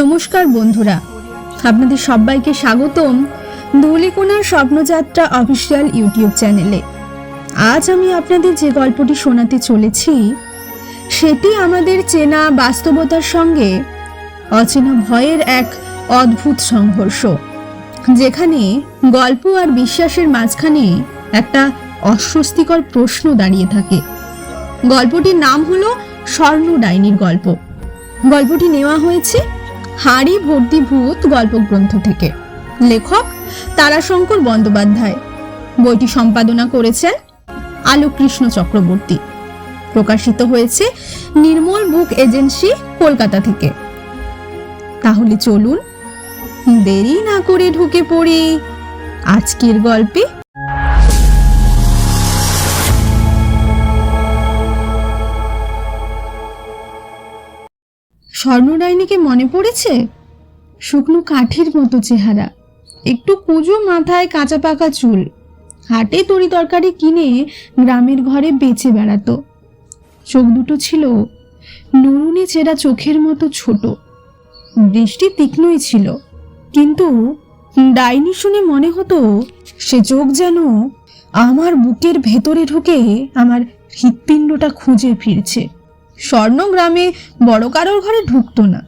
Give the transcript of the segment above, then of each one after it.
নমস্কার বন্ধুরা, আপনাদের সবাইকে স্বাগতম ধুলিকোনার স্বপ্নযাত্রা অফিসিয়াল ইউটিউব চ্যানেলে। আজ আমি আপনাদের যে গল্পটি শোনাতে চলেছি, সেটি আমাদের চেনা বাস্তবতার সঙ্গে অচেনা ভয়ের এক অদ্ভুত সংঘর্ষ, যেখানে গল্প আর বিশ্বাসের মাঝখানে একটা অস্বস্তিকর প্রশ্ন দাঁড়িয়ে থাকে। গল্পটির নাম হলো স্বর্ণ ডাইনির গল্প। গল্পটি নেওয়া হয়েছে হাড়ি ভর্তি ভূত গল্পগ্রন্থ থেকে। লেখক তারাশঙ্কর বন্দ্যোপাধ্যায়। বইটি সম্পাদনা করেছেন আলোককৃষ্ণ চক্রবর্তী। প্রকাশিত হয়েছে নির্মল বুক এজেন্সি, কলকাতা থেকে। তাহলে চলুন দেরি না করে ঢুকে পড়ি আজকের গল্পে স্বর্ণরাইনীকে মনে পড়েছে? শুকনো কাঠের মতো চেহারা, একটু কুঁজো মাথায় কাঁচা পাকা চুল, হাটে তরি তরকারি কিনে গ্রামের ঘরে বেচে বেড়াতো। চোখ দুটো ছিল নুরুনি ছেঁড়া চোখের মতো ছোট। দৃষ্টি তীক্ষ্ণই ছিল, কিন্তু ডাইনি শুনে মনে হতো, সে চোখ যেন আমার বুকের ভেতরে ঢুকে আমার হৃৎপিণ্ডটা খুঁজে ফিরছে। স্বর্ণ গ্রামে বড় কারোর ঘরে ঢুকতো না।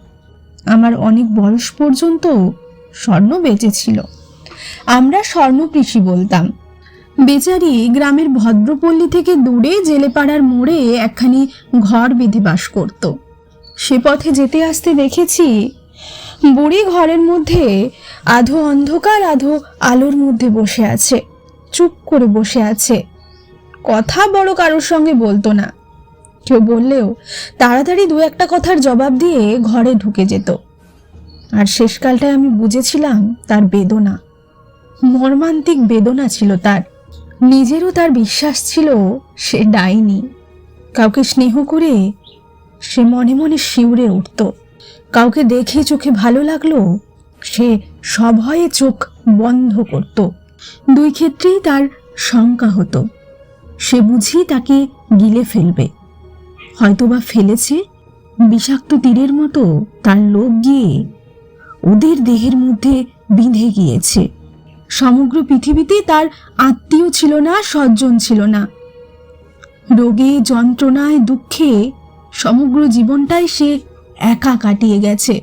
আমার অনেক বয়স পর্যন্ত স্বর্ণ বেঁচেছিল। আমরা স্বর্ণকৃষি বলতাম। বেচারি গ্রামের ভদ্রপল্লী থেকে দূরে জেলেপাড়ার মোড়ে একখানি ঘর বেঁধে বাস করত। সে পথে যেতে আসতে দেখেছি, বুড়ি ঘরের মধ্যে আধো অন্ধকার, আধো আলোর মধ্যে বসে আছে, চুপ করে বসে আছে। কথা বড় কারোর সঙ্গে বলতো না। কেউ বললেও তাড়াতাড়ি দু একটা কথার জবাব দিয়ে ঘরে ঢুকে যেত। আর শেষকালটায় আমি বুঝেছিলাম তার বেদনা। মর্মান্তিক বেদনা ছিল তার। নিজেরও তার বিশ্বাস ছিল সে ডাইনি। কাউকে স্নেহ করে সে মনে মনে শিউরে উঠত। কাউকে দেখে চোখে ভালো লাগল সে সভয়ে চোখ বন্ধ করত। দুই ক্ষেত্রেই তার শঙ্কা হতো। সে বুঝি তাকে গিলে ফেলবে। হয়তোবা ফেলেছে? বিষাক্ত তীরের মতো তার লোক গিয়ে ওদের দেহের মধ্যে বিঁধে গিয়েছে। সমগ্র পৃথিবীতে তার আত্মীয় ছিল না সজ্জন ছিল না। রোগে, যন্ত্রণায়, দুঃখে সমগ্র জীবনটাই সে একা কাটিয়ে গেছে।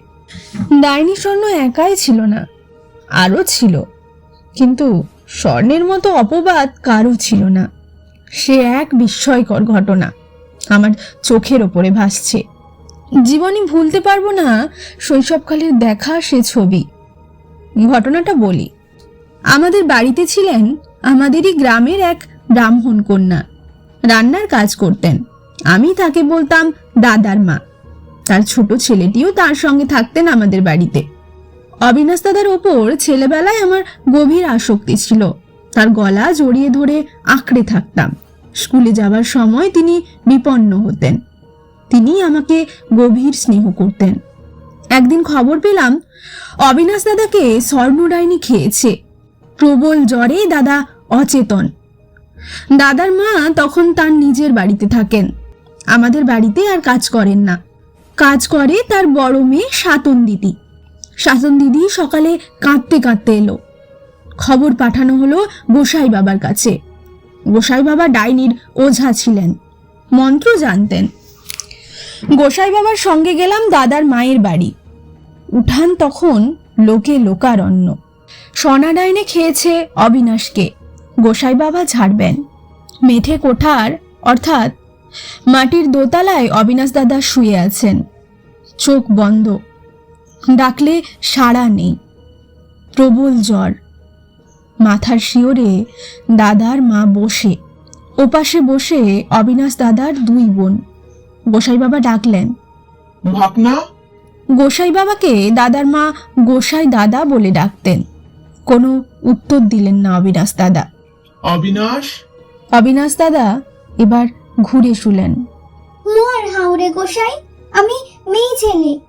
ডাইনি স্বর্ণ একাই ছিল না, আরও ছিল। কিন্তু স্বর্ণের মতো অপবাদ কারও ছিল না। সে এক বিস্ময়কর ঘটনা। আমার চোখের ওপরে ভাসছে। জীবনে ভুলতে পারব না, শৈশবকালের দেখা, সে ছবি। ঘটনাটা বলি। আমাদের বাড়িতে ছিলেন আমাদেরই গ্রামের এক ব্রাহ্মণ কন্যা। রান্নার কাজ করতেন। আমি তাকে বলতাম দাদার মা। তার ছোট ছেলেটিও তার সঙ্গে থাকতেন আমাদের বাড়িতে। অবিনাশ দাদার ওপর ছেলেবেলায় আমার গভীর আসক্তি ছিল। তার গলা জড়িয়ে ধরে আঁকড়ে থাকতাম। স্কুলে যাবার সময় তিনি বিপন্ন হতেন। তিনি আমাকে গভীর স্নেহ করতেন। একদিন খবর পেলাম, অবিনাশ দাদাকে স্বর্ণডাইনি খেয়েছে। প্রবল জ্বরে দাদা অচেতন। দাদার মা তখন তার নিজের বাড়িতে থাকেন। আমাদের বাড়িতে আর কাজ করেন না। কাজ করে তার বড় মেয়ে সাতন দিদি। সাতন দিদি সকালে কাঁদতে কাঁদতে এলো। খবর পাঠানো হলো গোসাই বাবার কাছে। গোসাই বাবা ডাইনির ওঝা ছিলেন। মন্ত্র জানতেন, গোসাই বাবার সঙ্গে গেলাম দাদার মায়ের বাড়ি। উঠান তখন লোকে লোকারণ্য। সোনা ডাইনে খেয়েছে অবিনাশকে। গোসাই বাবা ছাড়বেন মেঠে কোঠার, অর্থাৎ মাটির দোতলায় অবিনাশ দাদা শুয়ে আছেন। চোখ বন্ধ। ডাকলে সাড়া নেই। প্রবল জ্বর। মাথার শিওরে দাদার মা বসে। ওপাশে বসে অবিনাশ দাদার দুই বোন। গোসাই বাবা ডাকলেন। ভাবনা? গোসাই বাবাকে দাদার মা গোসাই দাদা বলে ডাকতেন। কোনো উত্তর দিলেন না অবিনাশ দাদা। অবিনাশ? অবিনাশ দাদা এবার ঘুরে শুলেন। মোর হাউরে গোসাই আমি মেয়ে ছেলে।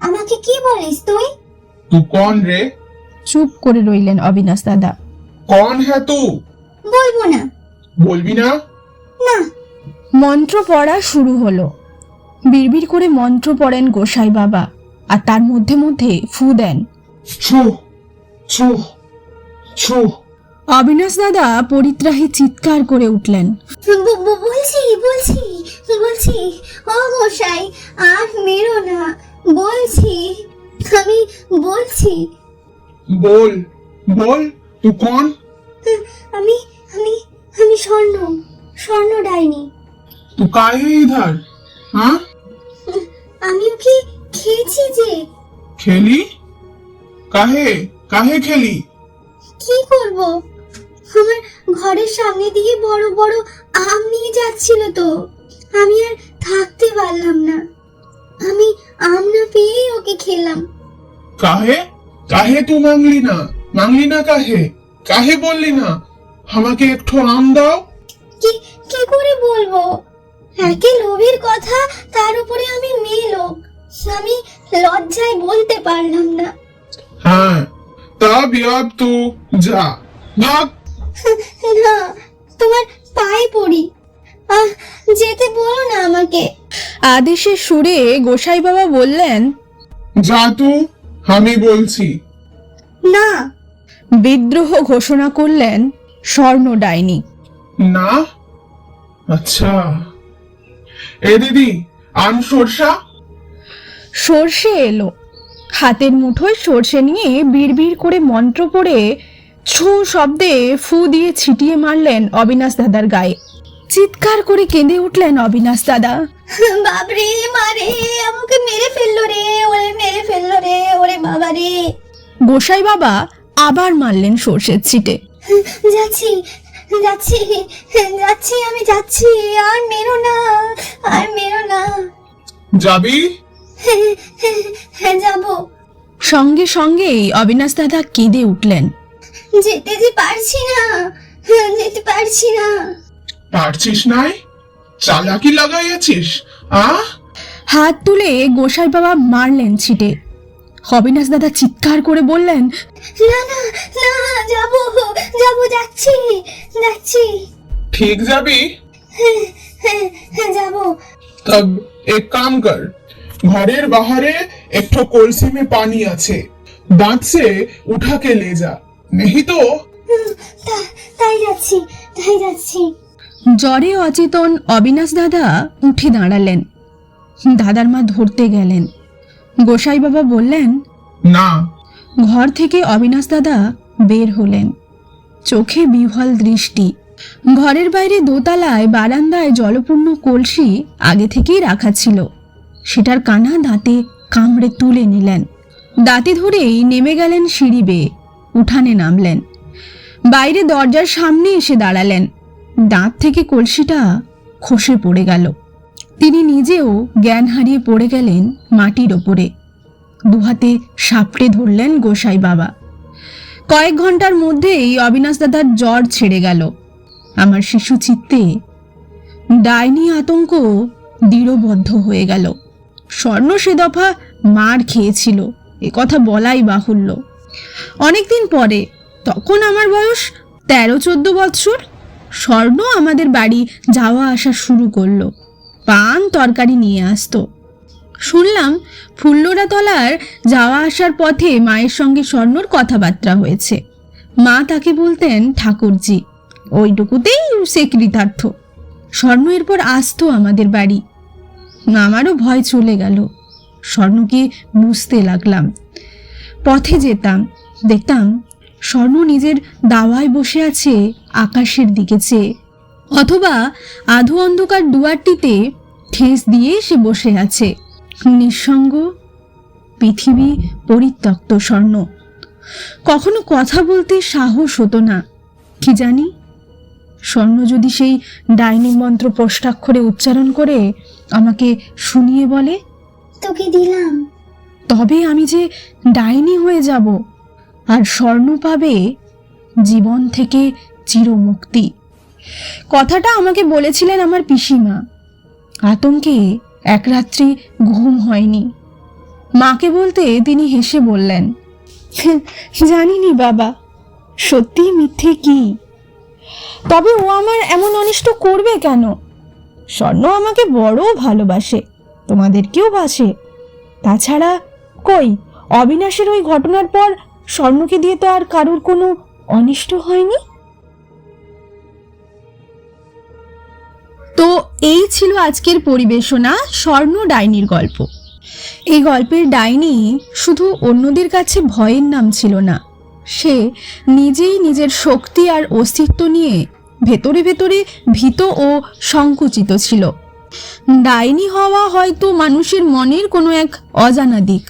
আমাকে কি বলিস তুই? তু কন রে? চুপ করে রইলেন অবিনাশ দাদা। কোন হ্যাঁ তু? বলব না। বলবি না? না। মন্ত্র পড়া শুরু হলো। বিড়বিড় করে মন্ত্র পড়েন গোসাই বাবা আর তার মধ্যে মধ্যে ফু দেন। ছু ছু ছু। অবিনাশ দাদা পরিত্রাহী চিৎকার করে উঠলেন। বলছি বলছি বলছি ও গোসাই আর মেরো না। বলছি আমি বলছি। বল বল। তুই কোন আমি আমি আমি স্বর্ণ স্বর্ণ ডাইনি। তুই কায় হে ইধার হ্যাঁ? আমি ওকে খেয়েছি যে? খেলি? কাহে? কাহে খেলি? কি করব? আমার ঘরের সামনে দিয়ে বড় বড় আম নিয়ে যাচ্ছিল তো। আমি আর থাকতে পারলাম না। আমি আম না পেয়ে ওকে খেলাম। কাহে? কাহে তুই মাংলি না? মাংলি না কাহে? কাহে বললি না? আমাকে একটু আম দাও। কি কি করে বলব? একে লোভের কথা তার উপরে আমি মেয়ে লোক। আমি লজ্জায় বলতে পারলাম না। হ্যাঁ তা বিয়াব তু যা ভাগ। না তোমার পায়ে পড়ি। আহ যেতে বলো না আমাকে। আদেশের সুরে গোসাই বাবা বললেন যা তু আমি বলছি। না বিদ্রোহ ঘোষণা করলেন স্বর্ণ ডাইনি। না? আচ্ছা। এ দিদি আম সরষা? সর্ষে এলো। হাতের মুঠোয় সর্ষে নিয়ে বিড়বিড় করে মন্ত্র পড়ে ছু শব্দে ফু দিয়ে ছিটিয়ে মারলেন অবিনাশ দাদার গায়ে। চিৎকার করে কেঁদে উঠলেন অবিনাশ দাদা। বাবরে মারে আমাকে মেরে ফেলল রে ওরে মেরে ফেলল রে ওরে বাবা রে গোসাই বাবা আবার মারলেন সর্ষের ছিটে। যাচ্ছি যাচ্ছি যাচ্ছি আমি যাচ্ছি আর মেরো না আর মেরো না। যাবি? হ্যাঁ যাব। সঙ্গে সঙ্গেই অবিনাশ দাদা কেঁদে উঠলেন। যেতে যে পারছি না যেতে পারছি না। পারছিস নাই? চালাকি লাগাইয়াছিস আ হাত তুলে গোসাই বাবা মারলেন ছিটে। অবিনাশ দাদা চিৎকার করে বললেন না না না যাব যাব যাচ্ছি যাচ্ছি। ঠিক যাবি? হ্যাঁ, হ্যাঁ, হ্যাঁ, যাব। তব এক কাম কর ঘরের বাহারে একটু কলসি মে পানি আছে দাঁত সে উঠা কে লে যা। নেহি তো তাই যাচ্ছি তাই যাচ্ছি। জ্বরে অচেতন অবিনাশ দাদা উঠে দাঁড়ালেন। দাদার মা ধরতে গেলেন। গোসাই বাবা বললেন না। ঘর থেকে অবিনাশ দাদা বের হলেন। চোখে বিহ্বল দৃষ্টি। ঘরের বাইরে দোতলায় বারান্দায় জলপূর্ণ কলসি আগে থেকেই রাখা ছিল। সেটার কানা দাঁতে কামড়ে তুলে নিলেন। দাঁতে ধরেই নেমে গেলেন সিঁড়ি বেয়ে উঠানে নামলেন। বাইরে দরজার সামনে এসে দাঁড়ালেন। দাঁত থেকে কলসিটা খসে পড়ে গেল। তিনি নিজেও জ্ঞান হারিয়ে পড়ে গেলেন মাটির ওপরে। দুহাতে সাপড়ে ধরলেন গোসাই বাবা। কয়েক ঘণ্টার মধ্যেই অবিনাশ দাদার জ্বর ছেড়ে গেল। আমার শিশু চিত্তে ডাইনি আতঙ্ক দৃঢ়বদ্ধ হয়ে গেল। স্বর্ণ সে দফা মার খেয়েছিল, এ কথা বলাই বাহুল্য। অনেকদিন পরে, তখন আমার বয়স তেরো চোদ্দ বৎসর, স্বর্ণ আমাদের বাড়ি যাওয়া আসা শুরু করল। পান তরকারি নিয়ে আসতো। শুনলাম ফুল্লরা তলার যাওয়া আসার পথে মায়ের সঙ্গে স্বর্ণর কথাবার্তা হয়েছে। মা তাকে বলতেন, ঠাকুরজি, ওইটুকুতেই সে কৃতার্থ। স্বর্ণ এরপর আসতো আমাদের বাড়ি। আমারও ভয় চলে গেল। স্বর্ণকে বুঝতে লাগলাম। পথে যেতাম। দেখতাম স্বর্ণ নিজের দাওয়ায় বসে আছে আকাশের দিকে চেয়ে। অথবা আধো অন্ধকার দুয়ারটিতে ঠেস দিয়ে সে বসে আছে। নিঃসঙ্গ পৃথিবী পরিত্যক্ত স্বর্ণ। কখনো কথা বলতে সাহস হতো না। কি জানি? স্বর্ণ যদি সেই ডাইনি মন্ত্র প্রষ্টাক্ষরে উচ্চারণ করে আমাকে শুনিয়ে বলে তোকে দিলাম। তবে আমি যে ডাইনি হয়ে যাব। আর স্বর্ণ পাবে জীবন থেকে চিরমুক্তি। কথাটা আমাকে বলেছিলেন আমার পিসিমা। আতঙ্কে এক রাত্রি ঘুম হয়নি। মাকে বলতে তিনি হেসে বললেন, জানিনি বাবা সত্যি মিথ্যে কি? তবে ও আমার এমন অনিষ্ট করবে কেন? স্বর্ণ আমাকে বড় ভালোবাসে, তোমাদেরকেও বাসে। তাছাড়া কই, অবিনাশের ওই ঘটনার পর স্বর্ণকে দিয়ে তো আর কারোর কোনো অনিষ্ট হয়নি? তো এই ছিল আজকের পরিবেশনা স্বর্ণ ডাইনির গল্প। এই গল্পের ডাইনি শুধু অন্যদের কাছে ভয়ের নাম ছিল না, সে নিজেই নিজের শক্তি আর অস্তিত্ব নিয়ে ভেতরে ভেতরে ভীত ও সংকুচিত ছিল। ডাইনি হওয়া হয়তো মানুষের মনের কোনো এক অজানা দিক,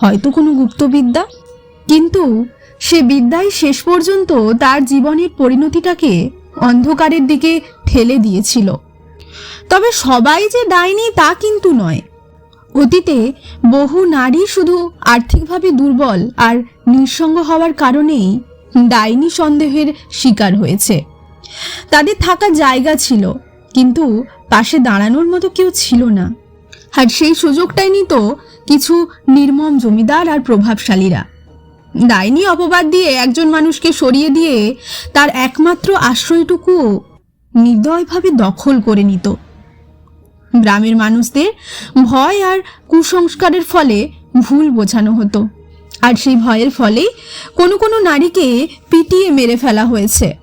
হয়তো কোনো গুপ্তবিদ্যা, কিন্তু সে বিদ্যাই শেষ পর্যন্ত তার জীবনের পরিণতিটাকে অন্ধকারের দিকে ঠেলে দিয়েছিল। তবে সবাই যে ডাইনি তা কিন্তু নয়। অতীতে বহু নারী শুধু আর্থিকভাবে দুর্বল আর নিঃসঙ্গ হওয়ার কারণেই ডাইনি সন্দেহের শিকার হয়েছে। তাদের থাকা জায়গা ছিল, কিন্তু পাশে দাঁড়ানোর মতো কেউ ছিল না। আর সেই সুযোগটাই নিত কিছু নির্মম জমিদার আর প্রভাবশালীরা। ডাইনি অপবাদ দিয়ে একজন মানুষকে সরিয়ে দিয়ে তার একমাত্র আশ্রয়টুকু নির্দয়ভাবে দখল করে নিত। গ্রামের মানুষদের ভয় আর কুসংস্কারের ফলে ভুল বোঝানো হতো। আর সেই ভয়ের ফলেই কোনো কোনো নারীকে পিটিয়ে মেরে ফেলা হয়েছে।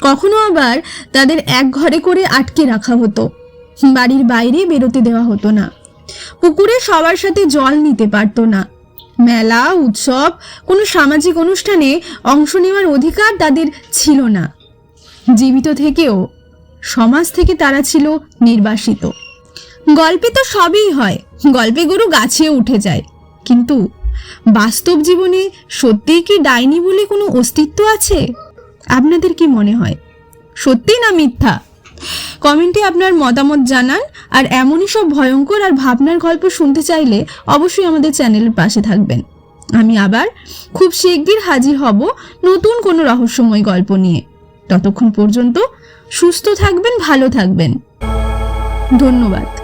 কখনো আবার তাদের এক ঘরে করে আটকে রাখা হতো। বাড়ির বাইরে বেরোতে দেওয়া হতো না। পুকুরে সবার সাথে জল নিতে পারতো না। মেলা, উৎসব, কোনো সামাজিক অনুষ্ঠানে অংশ নেওয়ার অধিকার তাদের ছিল না। জীবিত থেকেও সমাজ থেকে তারা ছিল নির্বাসিত। গল্পে তো সবই হয়। গল্পে গরু গাছে উঠে যায়। কিন্তু বাস্তব জীবনে সত্যিই কি ডাইনি বলে কোনো অস্তিত্ব আছে? আপনাদের কি মনে হয়? সত্যি না মিথ্যা? কমেন্টে আপনার মতামত জানান, আর এমনই সব ভয়ঙ্কর আর ভাবনার গল্প শুনতে চাইলে অবশ্যই আমাদের চ্যানেলের পাশে থাকবেন। আমি আবার খুব শিগগির হাজির হব নতুন কোনো রহস্যময় গল্প নিয়ে। ততক্ষণ পর্যন্ত সুস্থ থাকবেন, ভালো থাকবেন। ধন্যবাদ।